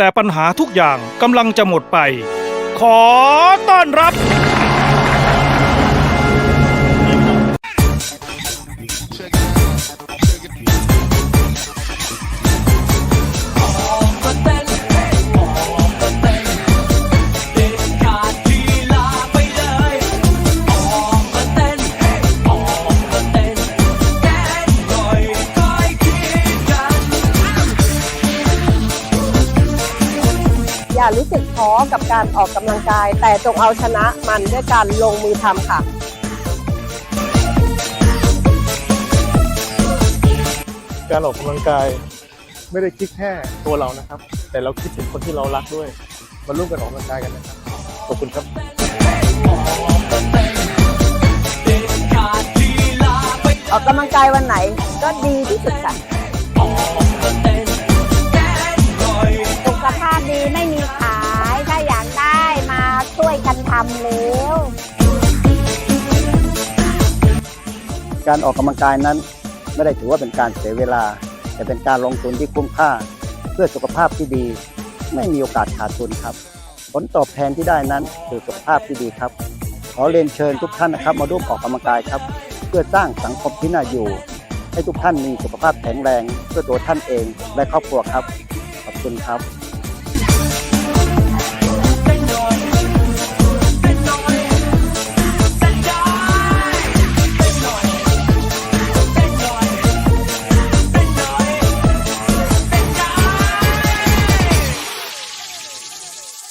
แต่ปัญหาทุกอย่างกำลังจะหมดไป ขอต้อนรับ อย่ารู้สึกท้อกับการออกกำลังกาย แต่จงเอาชนะมันด้วยการลงมือทำค่ะการออกกำลังกายไม่ได้คิดแค่ตัวเรานะครับ แต่เราคิดถึงคนที่เรารักด้วย มาร่วมกันออกกำลังกายกันนะครับ ขอบคุณครับออกกำลังกายวันไหนก็ดีที่สุดค่ะำเร็วการออกกำลังกายนั้นไม่ได้ถือว่าเป็นการเสียเวลา แต่เป็นการลงทุนที่คุ้มค่า เพื่อสุขภาพที่ดี ไม่มีโอกาสขาดทุนครับ ผลตอบแทนที่ได้นั้นคือสุขภาพที่ดีครับ ขอเรียนเชิญทุกท่านนะครับ มาร่วมออกกำลังกายครับ เพื่อสร้างสังคมที่น่าอยู่ ให้ทุกท่านมีสุขภาพแข็งแรงเพื่อตัวท่านเองและครอบครัวครับ ขอบคุณครับ